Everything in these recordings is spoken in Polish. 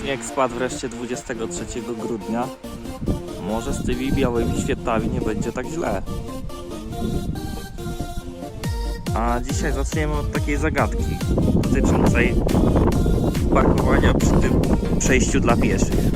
Śnieg spadł wreszcie 23 grudnia. Może z tymi białymi świetami nie będzie tak źle. A dzisiaj zaczniemy od takiej zagadki dotyczącej parkowania przy tym przejściu dla pieszych.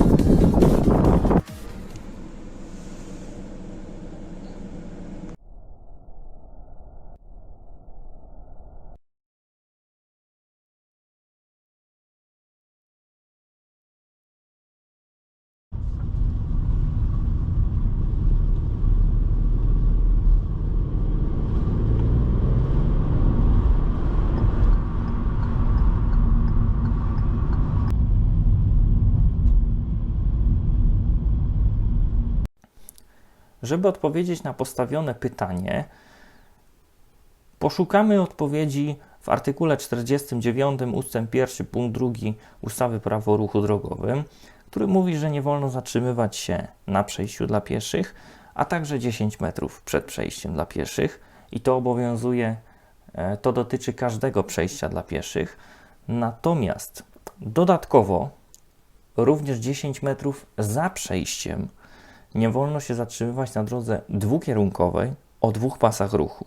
Żeby odpowiedzieć na postawione pytanie, poszukamy odpowiedzi w artykule 49 ust. 1 punkt 2 ustawy Prawo o ruchu drogowym, który mówi, że nie wolno zatrzymywać się na przejściu dla pieszych, a także 10 metrów przed przejściem dla pieszych i to obowiązuje, e, to dotyczy każdego przejścia dla pieszych. Natomiast dodatkowo również 10 metrów za przejściem nie wolno się zatrzymywać na drodze dwukierunkowej o dwóch pasach ruchu.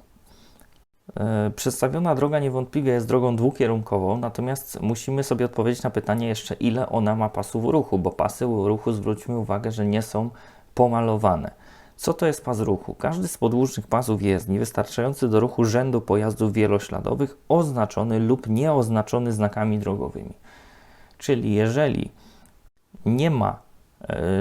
E, Przedstawiona droga niewątpliwie jest drogą dwukierunkową, natomiast musimy sobie odpowiedzieć na pytanie jeszcze, ile ona ma pasów ruchu, bo pasy ruchu, zwróćmy uwagę, że nie są pomalowane. Co to jest pas ruchu? Każdy z podłużnych pasów jezdni wystarczający do ruchu rzędu pojazdów wielośladowych oznaczony lub nieoznaczony znakami drogowymi. Czyli jeżeli nie ma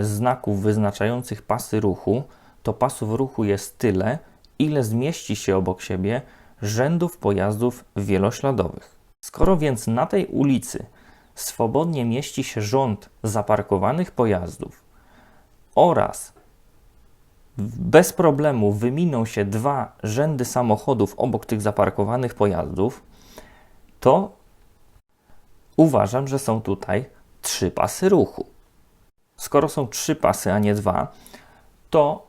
znaków wyznaczających pasy ruchu, to pasów ruchu jest tyle, ile zmieści się obok siebie rzędów pojazdów wielośladowych. Skoro więc na tej ulicy swobodnie mieści się rząd zaparkowanych pojazdów oraz bez problemu wyminą się dwa rzędy samochodów obok tych zaparkowanych pojazdów, to uważam, że są tutaj trzy pasy ruchu. Skoro są trzy pasy, a nie dwa, to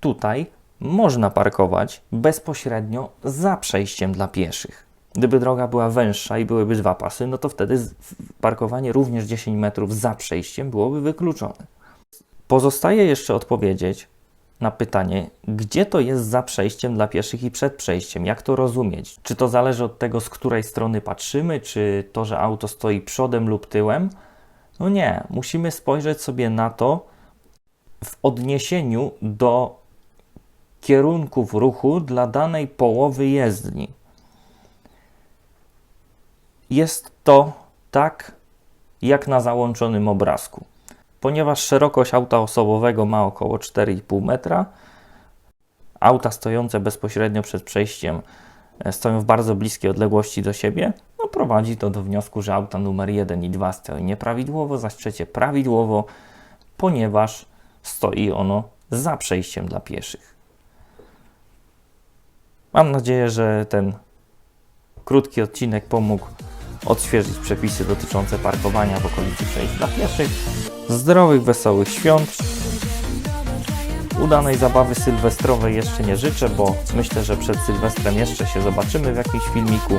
tutaj można parkować bezpośrednio za przejściem dla pieszych. Gdyby droga była węższa i byłyby dwa pasy, no to wtedy parkowanie również 10 metrów za przejściem byłoby wykluczone. Pozostaje jeszcze odpowiedzieć na pytanie, gdzie to jest za przejściem dla pieszych i przed przejściem, jak to rozumieć? Czy to zależy od tego, z której strony patrzymy, czy to, że auto stoi przodem lub tyłem? No nie, musimy spojrzeć sobie na to w odniesieniu do kierunków ruchu dla danej połowy jezdni. Jest to tak, jak na załączonym obrazku. Ponieważ szerokość auta osobowego ma około 4,5 metra, auta stojące bezpośrednio przed przejściem e, stoją w bardzo bliskiej odległości do siebie, no prowadzi to do wniosku, że auta numer 1 i 2 stoją nieprawidłowo, zaś trzecie prawidłowo, ponieważ stoi ono za przejściem dla pieszych. Mam nadzieję, że ten krótki odcinek pomógł odświeżyć przepisy dotyczące parkowania w okolicy przejść dla pieszych. Zdrowych, wesołych świąt. Udanej zabawy sylwestrowej jeszcze nie życzę, bo myślę, że przed Sylwestrem jeszcze się zobaczymy w jakimś filmiku.